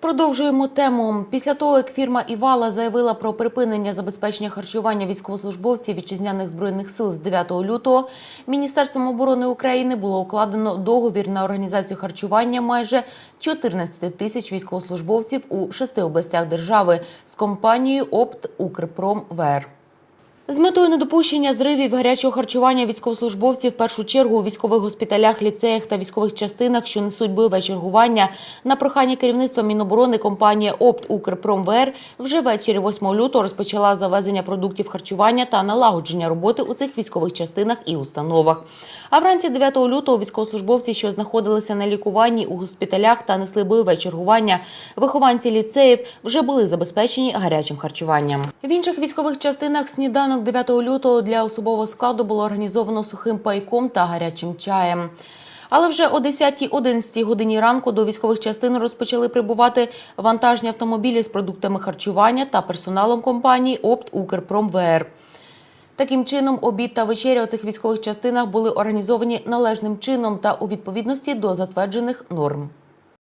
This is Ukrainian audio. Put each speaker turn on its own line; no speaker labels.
Продовжуємо тему. Після того, як фірма Івала заявила про припинення забезпечення харчування військовослужбовців вітчизняних збройних сил з 9 лютого, Міністерством оборони України було укладено договір на організацію харчування майже 14 тисяч військовослужбовців у шести областях держави з компанією Опт Укрпром ВР. З метою недопущення зривів гарячого харчування військовослужбовців в першу чергу у військових госпіталях, ліцеях та військових частинах, що несуть бойове чергування, на прохання керівництва Міноборони компанія Опт Укрпром ВР вже ввечері 8 лютого розпочала завезення продуктів харчування та налагодження роботи у цих військових частинах і установах. А вранці 9 лютого військовослужбовці, що знаходилися на лікуванні у госпіталях та несли бойове чергування, вихованці ліцеїв вже були забезпечені гарячим харчуванням. В інших військових частинах сніданок 9 лютого для особового складу було організовано сухим пайком та гарячим чаєм. Але вже о 10-11 годині ранку до військових частин розпочали прибувати вантажні автомобілі з продуктами харчування та персоналом компанії Опт Укрпром ВР. Таким чином, обід та вечеря у цих військових частинах були організовані належним чином та у відповідності до затверджених норм.